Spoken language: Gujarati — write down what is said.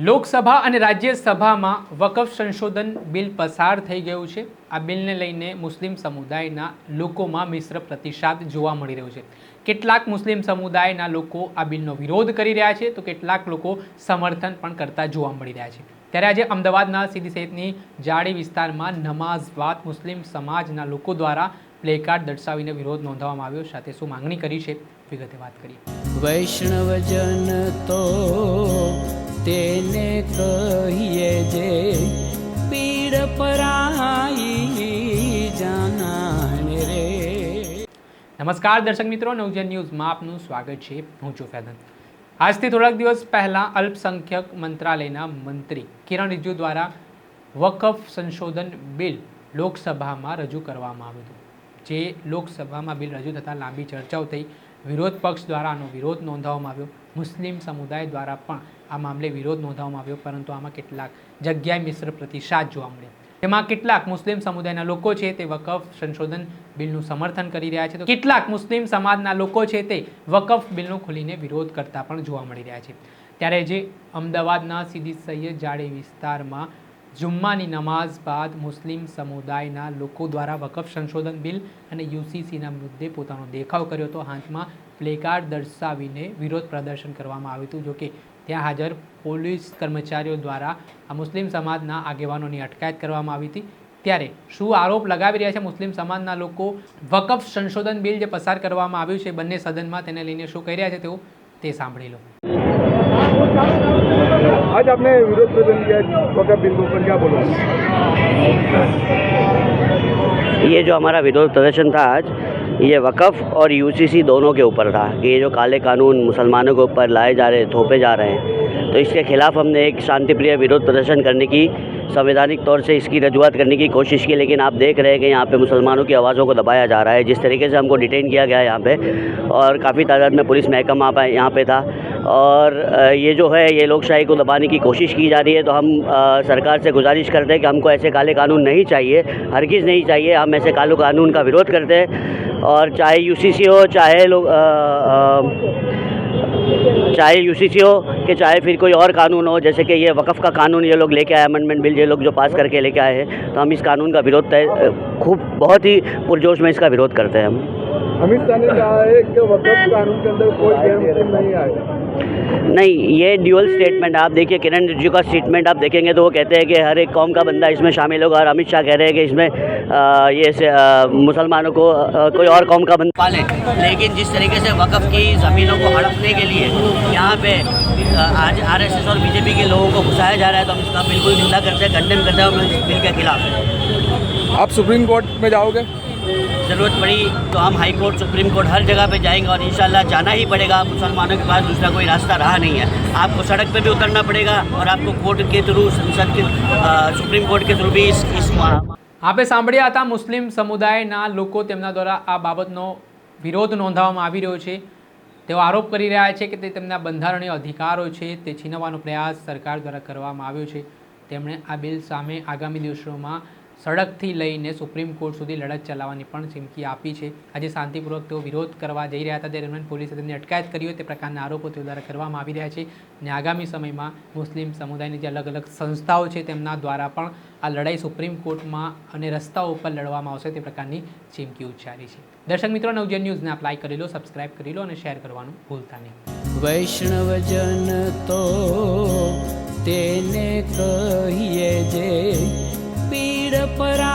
લોકસભા અને રાજ્યસભામાં વકફ સંશોધન બિલ પસાર થઈ ગયું છે. આ બિલને લઈને મુસ્લિમ સમુદાયના લોકોમાં મિશ્ર પ્રતિસાદ જોવા મળી રહ્યો છે. કેટલાક મુસ્લિમ સમુદાયના લોકો આ બિલનો વિરોધ કરી રહ્યા છે તો કેટલાક લોકો સમર્થન પણ કરતા જોવા મળી રહ્યા છે. ત્યારે આજે અમદાવાદના સીધી સહિતની જાડી વિસ્તારમાં નમાઝ વાત મુસ્લિમ સમાજના લોકો દ્વારા પ્લેકાર્ડ દર્શાવીને વિરોધ નોંધાવવામાં આવ્યો. સાથે શું માંગણી કરી છે? વિગતે વાત કરીએ. વૈષ્ણવજન તો તેને કહીએ જે પીડ પરાઈ જાનાને રે. નમસ્કાર દર્શક મિત્રો, નવજન ન્યૂઝમાં આપનું સ્વાગત છે. હું છું ફેદન. આજથી થોડાક દિવસ પહેલાં અલ્પસંખ્યક મંત્રાલયના મંત્રી કિરણ રિજ્જુ દ્વારા વકફ સંશોધન બિલ લોકસભામાં રજૂ કરવામાં આવ્યું હતું. જે લોકસભામાં બિલ રજૂ થતાં લાંબી ચર્ચાઓ થઈ. વિરોધ પક્ષ દ્વારા આનો વિરોધ નોંધાવવામાં આવ્યો. મુસ્લિમ સમુદાય દ્વારા પણ આ મામલે વિરોધ નોંધાવવામાં આવ્યો, પરંતુ આમાં કેટલાક જગ્યાએ મિશ્ર પ્રતિસાદ જોવા મળ્યો. તેમાં કેટલાક મુસ્લિમ સમુદાયના લોકો છે તે વકફ સંશોધન બિલનું સમર્થન કરી રહ્યા છે. તો કેટલાક મુસ્લિમ સમાજના લોકો છે તે વકફ બિલનો ખોલીને વિરોધ કરતા પણ જોવા મળી રહ્યા છે. ત્યારે જે અમદાવાદના સીદી સૈયદ જાડે વિસ્તારમાં જુમ્માની નમાઝ બાદ મુસ્લિમ સમુદાયના લોકો દ્વારા વકફ સંશોધન બિલ અને યુસીસીના મુદ્દે પોતાનો દેખાવ કર્યો હતો. હાથમાં પ્લેકાર્ડ દર્શાવીને વિરોધ પ્રદર્શન કરવામાં આવ્યું હતું જોકે ત્યાં હાજર પોલીસ કર્મચારીઓ દ્વારા આ મુસ્લિમ સમાજના આગેવાનોની અટકાયત કરવામાં આવી હતી. ત્યારે શું આરોપ લગાવી રહ્યા છે મુસ્લિમ સમાજના લોકો? વકફ સંશોધન બિલ જે પસાર કરવામાં આવ્યું છે, બંને સદનમાં તેને લઈને શું કહી રહ્યા છે તેઓ તે સાંભળી લો. आज आपने विरोध प्रदर्शन किया बिल के ऊपर क्या बोलो ये जो हमारा विरोध प्रदर्शन था आज, ये वक़फ़ और यूसीसी दोनों के ऊपर था कि ये जो काले कानून मुसलमानों के ऊपर लाए जा रहे, थोपे जा रहे हैं। तो इसके ख़िलाफ़ हमने एक शांतिप्रिय विरोध प्रदर्शन करने की, संवैधानिक तौर से इसकी रजूआत करने की कोशिश की, लेकिन आप देख रहे हैं कि यहाँ पे मुसलमानों की आवाज़ों को दबाया जा रहा है। जिस तरीके से हमको डिटेन किया गया है यहाँ पे, और काफ़ी तादाद में पुलिस महकमा यहाँ पे था। और ये जो है, ये लोकशाही को दबाने की कोशिश की जा रही है तो हम सरकार से गुजारिश करते हैं कि हमको ऐसे काले कानून नहीं चाहिए, हरगिज़ नहीं चाहिए, हम ऐसे काले कानून का विरोध करते हैं, और चाहे यूसीसी हो, चाहे लोग चाहे यूसीसी हो, कि चाहे फिर कोई और कानून हो, जैसे कि ये वक़फ़ का कानून ये लोग लेके आए अमेंडमेंट बिल ये लोग जो पास करके लेके आए हैं तो हम इस कानून का विरोध तय खूब, बहुत ही पुरजोश में इसका विरोध करते हैं हम। अमित शाह ने कहा है कि वकफ कानून के अंदर कोई नहीं आएगा। नहीं ये ड्यूअल स्टेटमेंट आप देखिए किरण रिजिजू का स्टेटमेंट आप देखेंगे तो वो कहते हैं कि हर एक कौम का बंदा इसमें शामिल होगा और अमित शाह कह रहे हैं कि इसमें ये मुसलमानों को अ, कोई और कौम का बंदा पाले। लेकिन जिस तरीके से वक़फ़ की ज़मीनों को हड़पने के लिए यहाँ पे आज आरएसएस और बीजेपी के लोगों को घुसाया जा रहा है तो हम इसका बिल्कुल निंदा करते हैं कंडेम करते हैं इस बिल के खिलाफ। हैं आप सुप्रीम कोर्ट में जाओगे? ज़रूरत पड़ी तो हम हाई कोर्ट सुप्रीम कोर्ट हर जगह पे जाएंगे और इंशाल्लाह जाना ही पड़ेगा मुसलमानों के पास दूसरा कोई रास्ता रहा नहीं है आपको सड़क पे भी उतरना पड़ेगा और आपको कोर्ट के थ्रू संसद के अ, सुप्रीम कोर्ट के थ्रू भी इस इस मा- આપે સાંભળ્યા હતા મુસ્લિમ સમુદાયના લોકો તેમના દ્વારા આ બાબતનો વિરોધ નોંધાવવામાં આવી રહ્યો છે તેઓ આરોપ કરી રહ્યા છે કે તે તેમના બંધારણીય અધિકારો છે તે છીનવવાનો પ્રયાસ સરકાર દ્વારા કરવામાં આવ્યો છે તેમણે આ બિલ સામે આગામી દિવસોમાં સડકથી લઈને સુપ્રીમ કોર્ટ સુધી લડત ચલાવવાની પણ ચીમકી આપી છે. આજે શાંતિપૂર્વક તેઓ વિરોધ કરવા જઈ રહ્યા હતા. તે દરમિયાન પોલીસે તેમની અટકાયત કરી હોય તે પ્રકારના આરોપો તેઓ દ્વારા કરવામાં આવી રહ્યા છે અને આગામી સમયમાં મુસ્લિમ સમુદાયની જે અલગ અલગ સંસ્થાઓ છે તેમના દ્વારા પણ આ લડાઈ સુપ્રીમ કોર્ટમાં અને રસ્તાઓ ઉપર લડવામાં આવશે તે પ્રકારની ચીમકી ઉચ્ચારી છે. દર્શક મિત્રો, નવજન ન્યૂઝને આપ લાઈક કરી લો, સબસ્ક્રાઇબ કરી લો અને શેર કરવાનું ભૂલતા નહીં. વૈષ્ણવજન તો તેને કહીએ જે પીડ પરાઈ